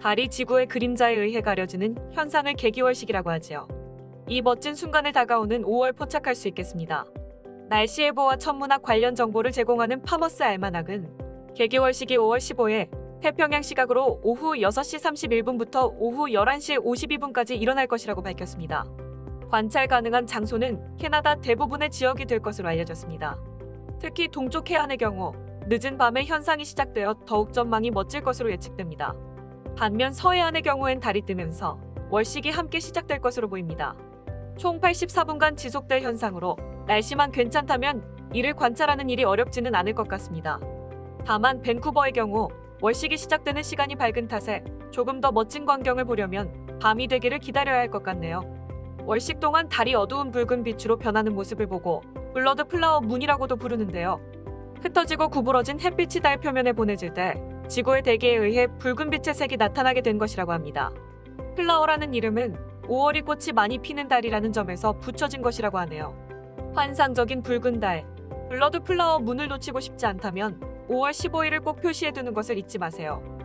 달이 지구의 그림자에 의해 가려지는 현상을 개기월식이라고 하지요. 이 멋진 순간을 다가오는 5월 포착할 수 있겠습니다. 날씨 예보와 천문학 관련 정보를 제공하는 파머스 알마낙은 개기월식이 5월 15일 태평양 시각으로 오후 6시 31분부터 오후 11시 52분까지 일어날 것이라고 밝혔습니다. 관찰 가능한 장소는 캐나다 대부분의 지역이 될 것으로 알려졌습니다. 특히 동쪽 해안의 경우 늦은 밤에 현상이 시작되어 더욱 전망이 멋질 것으로 예측됩니다. 반면 서해안의 경우엔 달이 뜨면서 월식이 함께 시작될 것으로 보입니다. 총 84분간 지속될 현상으로 날씨만 괜찮다면 이를 관찰하는 일이 어렵지는 않을 것 같습니다. 다만 밴쿠버의 경우 월식이 시작되는 시간이 밝은 탓에 조금 더 멋진 광경을 보려면 밤이 되기를 기다려야 할 것 같네요. 월식 동안 달이 어두운 붉은 빛으로 변하는 모습을 보고 블러드 플라워 문이라고도 부르는데요. 흩어지고 구부러진 햇빛이 달 표면에 보내질 때 지구의 대기에 의해 붉은 빛의 색이 나타나게 된 것이라고 합니다. 플라워라는 이름은 5월이 꽃이 많이 피는 달이라는 점에서 붙여진 것이라고 하네요. 환상적인 붉은 달, 블러드 플라워 문을 놓치고 싶지 않다면 5월 15일을 꼭 표시해 두는 것을 잊지 마세요.